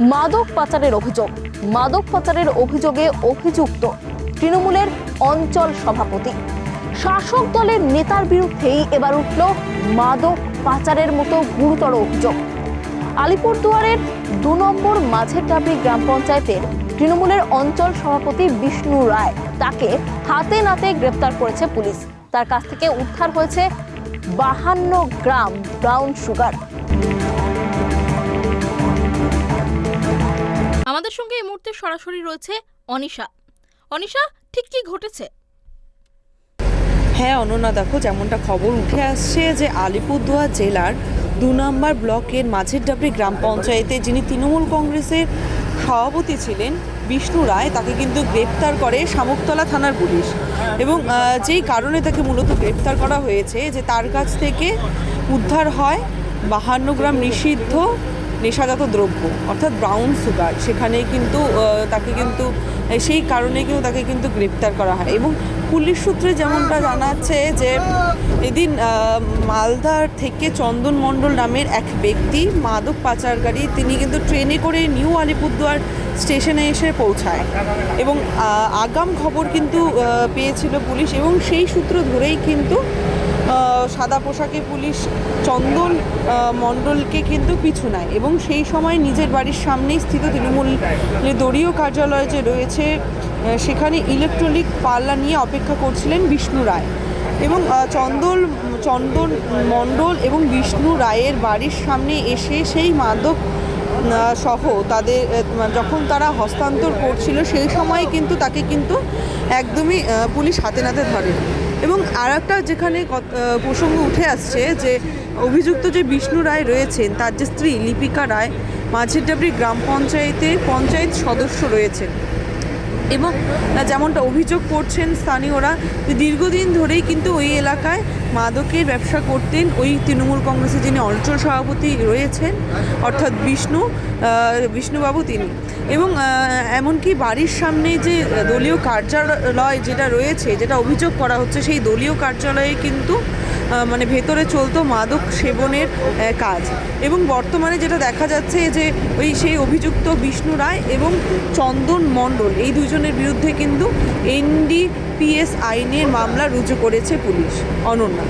মাদক পাচারের অভিযোগ। মাদক পাচারের অভিযোগে অভিযুক্ত তৃণমূলের অঞ্চল সভাপতি। শাসক দলের নেতার বিরুদ্ধেই এবার উঠল মাদক পাচারের মতো গুরুতর অভিযোগ। আলিপুরদুয়ারের দু নম্বর মাঝের ডাবরি গ্রাম পঞ্চায়েতের তৃণমূলের অঞ্চল সভাপতি বিষ্ণু রায় তাকে হাতে নাতে গ্রেপ্তার করেছে পুলিশ। তার কাছ থেকে উদ্ধার হয়েছে বাহান্ন গ্রাম ব্রাউন সুগার। সঙ্গে এই মুহূর্তে সরাসরি রয়েছে অনিশা। অনিশা, ঠিক কি ঘটেছে? হ্যাঁ অনন্যা, দেখো, যেমনটা খবর উঠে আসছে যে আলিপুরদুয়ার জেলার দু নম্বর ব্লকের মাঝের ডাবরি গ্রাম পঞ্চায়েতে যিনি তৃণমূল কংগ্রেসের সভাপতি ছিলেন, বিষ্ণু রায়, তাকে কিন্তু গ্রেপ্তার করে শামুকতলা থানার পুলিশ। এবং যেই কারণে তাকে মূলত গ্রেপ্তার করা হয়েছে যে তার কাছ থেকে উদ্ধার হয় বাহান্ন গ্রাম নিষিদ্ধ নেশাজাত দ্রব্য, অর্থাৎ ব্রাউন সুগার সেখানে কিন্তু তাকে কিন্তু সেই কারণে কিন্তু তাকে কিন্তু গ্রেপ্তার করা হয়। এবং পুলিশ সূত্রে যেমনটা জানাচ্ছে যে, এদিন মালদার থেকে চন্দন মণ্ডল নামের এক ব্যক্তি মাদক পাচারকারী, তিনি কিন্তু ট্রেনে করে নিউ আলিপুরদুয়ার স্টেশনে এসে পৌঁছায়। এবং আগাম খবর কিন্তু পেয়েছিল পুলিশ এবং সেই সূত্র ধরেই কিন্তু সাদা পোশাকে পুলিশ চন্দন মণ্ডলকে কিন্তু পিছু নেয় এবং সেই সময় নিজের বাড়ির সামনেই স্থিত তৃণমূল দলীয় কার্যালয় যে রয়েছে সেখানে ইলেকট্রনিক পাল্লা নিয়ে অপেক্ষা করছিলেন বিষ্ণু রায় এবং চন্দন চন্দন মণ্ডল এবং বিষ্ণু রায়ের বাড়ির সামনে এসে সেই মাদক সহ তাদের যখন তারা হস্তান্তর করছিল, সেই সময় কিন্তু তাকে কিন্তু একদমই পুলিশ হাতে নাতে ধরে এবং আর যেখানে প্রসঙ্গ উঠে আসছে যে অভিযুক্ত যে বিষ্ণু রায় রয়েছেন, তার যে স্ত্রী লিপিকা রায় মাঝের ডাবরি গ্রাম পঞ্চায়েতের পঞ্চায়েত সদস্য রয়েছেন। এবং যেমনটা অভিযোগ করছেন স্থানীয়রা দীর্ঘদিন ধরেই কিন্তু ওই এলাকায় মাদকের ব্যবসা করতেন। ওই তৃণমূল কংগ্রেসের যিনি অঞ্চল সভাপতি রয়েছেন, অর্থাৎ বিষ্ণু বিষ্ণুবাবু তিনি। এবং এমনকি বাড়ির সামনে যে দলীয় কার্যালয় যেটা রয়েছে, যেটা অভিযোগ করা হচ্ছে, সেই দলীয় কার্যালয়ে কিন্তু মানে ভেতরে চলতো মাদক সেবনের কাজ। এবং বর্তমানে যেটা দেখা যাচ্ছে যে ওই সেই অভিযুক্ত বিষ্ণু রায় এবং চন্দন মণ্ডল, এই দুজনের বিরুদ্ধে কিন্তু এনডিপিএস আইনের মামলা রুজু করেছে পুলিশ। অনন্যা।